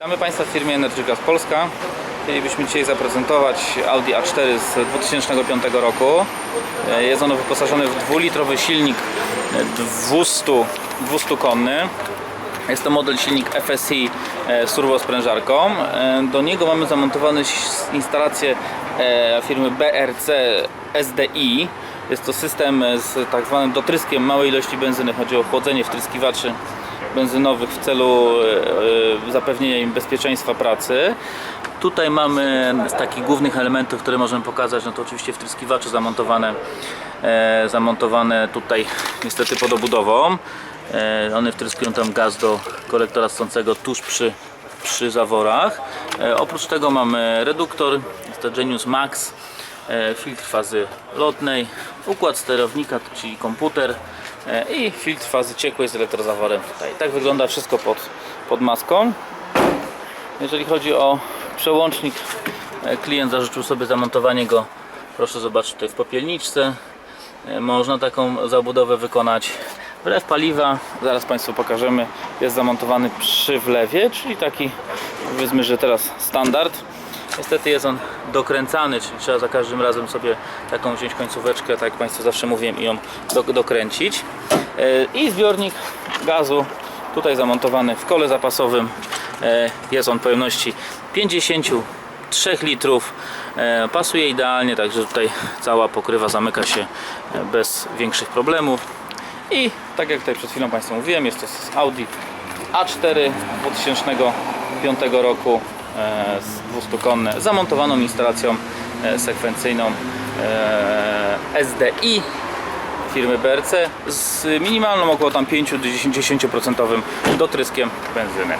Witamy Państwa w firmie Energy Gas Polska. Chcielibyśmy dzisiaj zaprezentować Audi A4 z 2005 roku. Jest ono wyposażone w dwulitrowy silnik e, 200, 200 konny. Jest to model silnik FSI e, z turbosprężarką. E, Do niego mamy zamontowany ś- instalację e, firmy BRC SDI. Jest to system z tak zwanym dotryskiem małej ilości benzyny. Chodzi o chłodzenie wtryskiwaczy benzynowych w celu e, e, zapewnienia im bezpieczeństwa pracy. Tutaj mamy z takich głównych elementów, które możemy pokazać, no to oczywiście wtryskiwacze zamontowane, e, zamontowane tutaj niestety pod obudową. One wtryskują tam gaz do kolektora ssącego tuż przy, przy zaworach. Oprócz tego mamy reduktor, jest to Genius Max, filtr fazy lotnej, układ sterownika, czyli komputer e, i filtr fazy ciekłej z elektrozaworem tutaj. Tak wygląda wszystko pod, pod maską. Jeżeli chodzi o przełącznik, e, klient zażyczył sobie zamontowanie go, proszę zobaczyć tutaj w popielniczce. E, Można taką zabudowę wykonać. Wlew paliwa, zaraz Państwu pokażemy, jest zamontowany przy wlewie, czyli taki powiedzmy, że teraz standard. Niestety jest on dokręcany, czyli trzeba za każdym razem sobie taką wziąć końcóweczkę, tak jak Państwu zawsze mówiłem, i ją do, dokręcić. E, I zbiornik gazu tutaj zamontowany w kole zapasowym. E, Jest on pojemności 53 litrów. E, Pasuje idealnie, także tutaj cała pokrywa zamyka się bez większych problemów. I tak jak tutaj przed chwilą Państwu mówiłem, jest to Audi A4 2005 roku e, z 200 konne zamontowaną instalacją e, sekwencyjną e, SDI firmy BRC z minimalną około tam 5-10% dotryskiem benzyny.